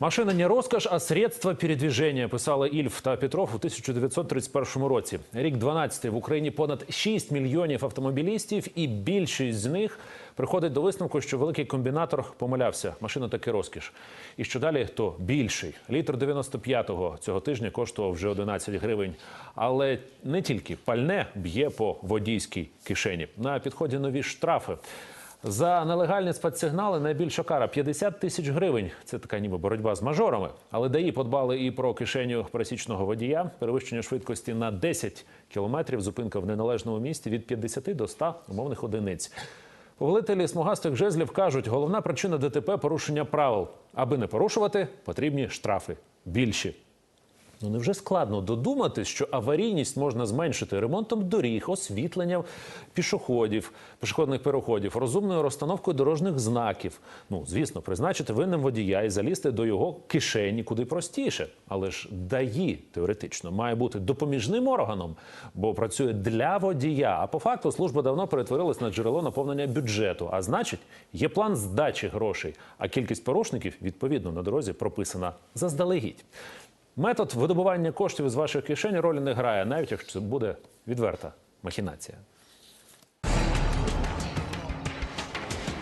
Машина не розкош, а средство передвіження, писали Ільф та Петров у 1931 році. Рік 12 в Україні понад 6 мільйонів автомобілістів, і більшість з них приходить до висновку, що великий комбінатор помилявся. Машина таки розкіш. І що далі, то більший. Літр 95-го цього тижня коштував вже 11 гривень. Але не тільки пальне б'є по водійській кишені. На підході нові штрафи. За нелегальні спецсигнали найбільша кара 50 тисяч гривень. Це така ніби боротьба з мажорами. Але ДАІ подбали і про кишеню пересічного водія. Перевищення швидкості на 10 кілометрів, зупинка в неналежному місці від 50 до 100 умовних одиниць. Повелителі смугастих жезлів кажуть, головна причина ДТП – порушення правил. Аби не порушувати, потрібні штрафи більші. Ну невже складно додуматись, що аварійність можна зменшити ремонтом доріг, освітленням пішоходів, пішохідних переходів, розумною розстановкою дорожніх знаків. Ну, звісно, призначити винним водія і залізти до його кишені куди простіше. Але ж ДАІ теоретично має бути допоміжним органом, бо працює для водія. А по факту служба давно перетворилась на джерело наповнення бюджету. А значить, є план здачі грошей, а кількість порушників відповідно на дорозі прописана заздалегідь. Метод видобування коштів із ваших кишень ролі не грає, навіть якщо це буде відверта махінація.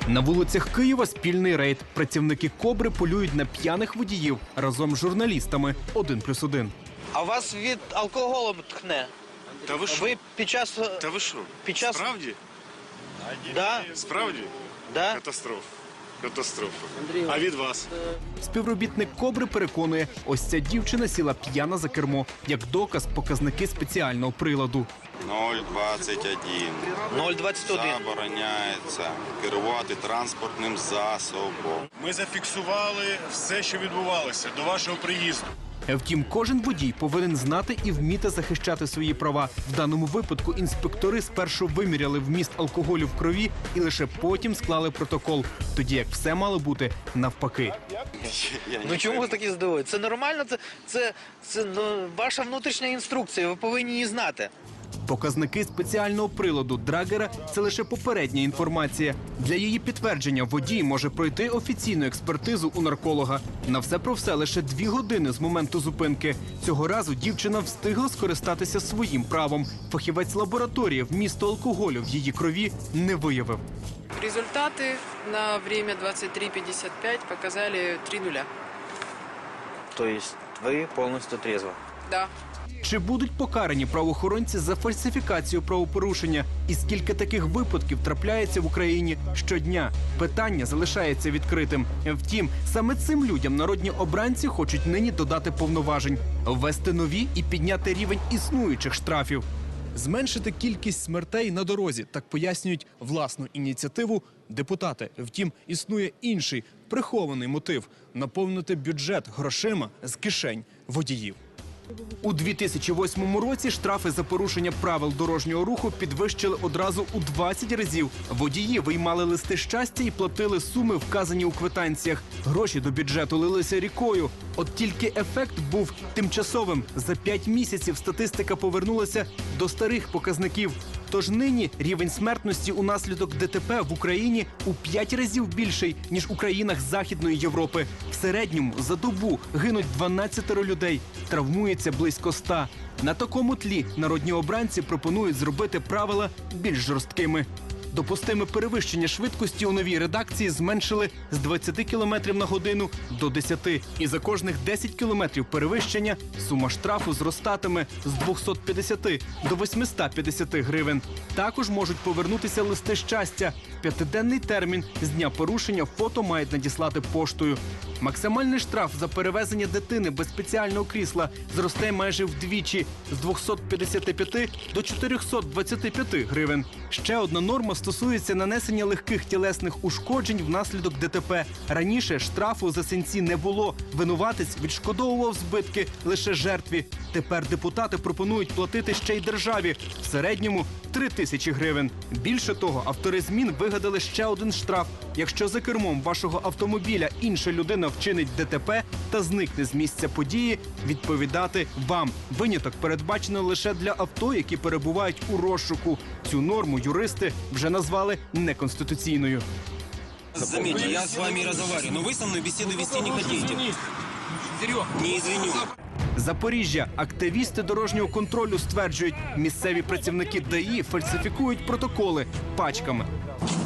На вулицях Києва спільний рейд. Працівники кобри полюють на п'яних водіїв разом з журналістами. Один плюс один. А вас від алкоголю тхне? Та ви що? Ви під час. Та ви що? Під час- Справді? Да? Справді? Да? Катастрофа. Катастрофа. А від вас? Співробітник кобри переконує, ось ця дівчина сіла п'яна за кермо, як доказ показники спеціального приладу. 021. 0,21. Забороняється керувати транспортним засобом. Ми зафіксували все, що відбувалося до вашого приїзду. Втім, кожен водій повинен знати і вміти захищати свої права. В даному випадку інспектори спершу виміряли вміст алкоголю в крові і лише потім склали протокол. Тоді як все мало бути навпаки. Ну чому ви такі здивуєте? Це нормально, це, це, це ну, ваша внутрішня інструкція, ви повинні її знати. Показники спеціального приладу драгера це лише попередня інформація. Для її підтвердження водій може пройти офіційну експертизу у нарколога. На все про все лише дві години з моменту зупинки. Цього разу дівчина встигла скористатися своїм правом. Фахівець лабораторії вмісту алкоголю в її крові не виявив. Результаты на время 23.55 показали 3 нуля. Тобто ви повністю трезво. Да. Чи будуть покарані правоохоронці за фальсифікацію правопорушення? І скільки таких випадків трапляється в Україні щодня? Питання залишається відкритим. Втім, саме цим людям народні обранці хочуть нині додати повноважень, ввести нові і підняти рівень існуючих штрафів. Зменшити кількість смертей на дорозі, так пояснюють власну ініціативу депутати. Втім, існує інший прихований мотив наповнити бюджет грошима з кишень водіїв. У 2008 році штрафи за порушення правил дорожнього руху підвищили одразу у 20 разів. Водії виймали листи щастя і платили суми, вказані у квитанціях. Гроші до бюджету лилися рікою. От тільки ефект був тимчасовим. За 5 місяців статистика повернулася до старих показників. Тож нині рівень смертності унаслідок ДТП в Україні у 5 разів більший ніж у країнах Західної Європи. В середньому за добу гинуть 12 людей, травмується близько 100. На такому тлі народні обранці пропонують зробити правила більш жорсткими. Допустиме перевищення швидкості у новій редакції зменшили з 20 км на годину до 10. І за кожних 10 км перевищення сума штрафу зростатиме з 250 до 850 гривень. Також можуть повернутися листи щастя. П'ятиденний термін з дня порушення фото мають надіслати поштою. Максимальний штраф за перевезення дитини без спеціального крісла зросте майже вдвічі з 255 до 425 гривень. Ще одна норма стосується нанесення легких тілесних ушкоджень внаслідок ДТП. Раніше штрафу за синці не було. Винуватець відшкодовував збитки лише жертві. Тепер депутати пропонують платити ще й державі в середньому 3 тисячі гривень. Більше того, автори змін вигадали ще один штраф. Якщо за кермом вашого автомобіля інша людина вчинить ДТП та зникне з місця події, відповідати вам. Виняток передбачено лише для авто, які перебувають у розшуку. Цю норму юристи вже назвали неконституційною. Заметьте, я с вами разговариваю, но вы со мной беседы вести не хотите. Не извиню. Запоріжжя. Активісти дорожнього контролю стверджують, місцеві працівники ДАІ фальсифікують протоколи пачками.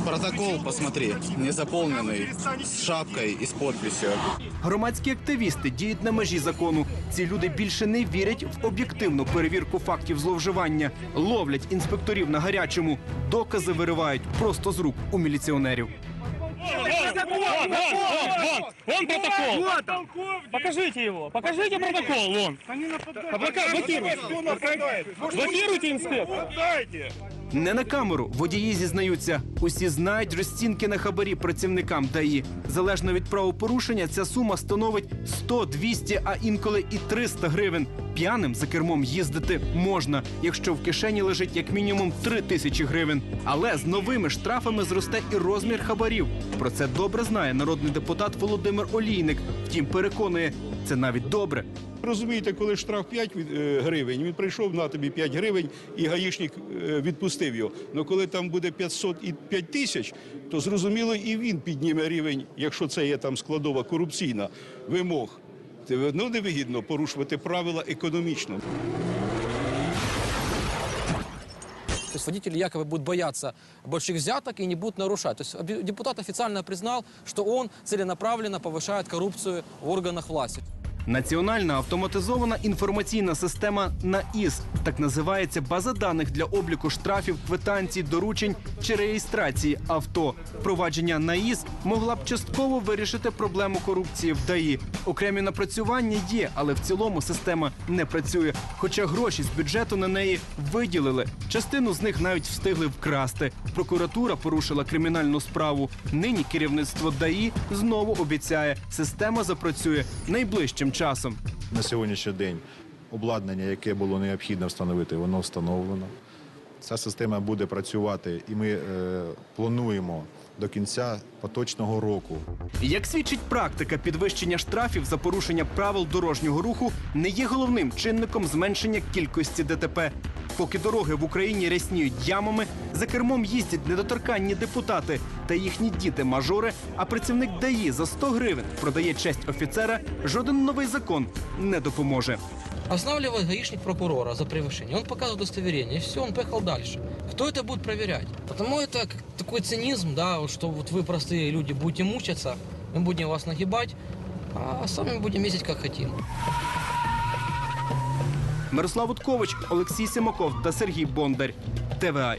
Протокол, посмотри, не заполненный, с шапкой и с подписью. Громадські активісти діють на межі закону. Ці люди більше не вірять в об'єктивну перевірку фактів зловживання, ловлять інспекторів на гарячому, докази виривають просто з рук у міліціонерів. Вон протокол. Покажите его. Покажите протокол. Вон. Блокируйте. Блокируйте инспектор. Не на камеру водії зізнаються. Усі знають розцінки на хабарі працівникам ДАІ. Залежно від правопорушення, ця сума становить 100, 200, а інколи і 300 гривень. П'яним за кермом їздити можна, якщо в кишені лежить як мінімум 3 тисячі гривень. Але з новими штрафами зросте і розмір хабарів. Про це добре знає народний депутат Володимир Олійник. Втім, переконує, це навіть добре. Розумієте, коли штраф 5 від- е, гривень, він прийшов на тобі 5 гривень, і гаїшник е, відпустив його. Ну коли там буде 500 і 5 тисяч, то зрозуміло і він підніме рівень, якщо це є там складова корупційна вимог. Це одно невигідно порушувати правила економічно. То есть водители якобы будут больших взяток и не будут нарушать. То есть депутат официально признал, что он целенаправленно повышает коррупцию в органах власти. Національна автоматизована інформаційна система НАІС так називається база даних для обліку штрафів, квитанцій, доручень чи реєстрації авто. Впровадження НАІС могла б частково вирішити проблему корупції в ДАІ. Окремі напрацювання є, але в цілому система не працює. Хоча гроші з бюджету на неї виділили. Частину з них навіть встигли вкрасти. Прокуратура порушила кримінальну справу. Нині керівництво ДАІ знову обіцяє, система запрацює найближчим часом. На сьогоднішній день обладнання, яке було необхідно встановити, воно встановлено. Ця система буде працювати, і ми е, плануємо до кінця поточного року Як свідчить практика, підвищення штрафів за порушення правил дорожнього руху не є головним чинником зменшення кількості ДТП. Поки дороги в Україні рясніють ямами, за кермом їздять недоторканні депутати та їхні діти-мажори, а працівник ДАІ за 100 гривень продає честь офіцера, жоден новий закон не допоможе. Останавливает гаишник прокурора за превышение. Он показывает удостоверение, и все, он поехал дальше. Кто это будет проверять? Потому это как такой цинизм, да, вот что вот вы, простые люди, будете мучиться, мы будем вас нагибать, а сами будем ездить как хотим. Мирослав Уткович, Олексій Симаков та Сергій Бондар. ТВА.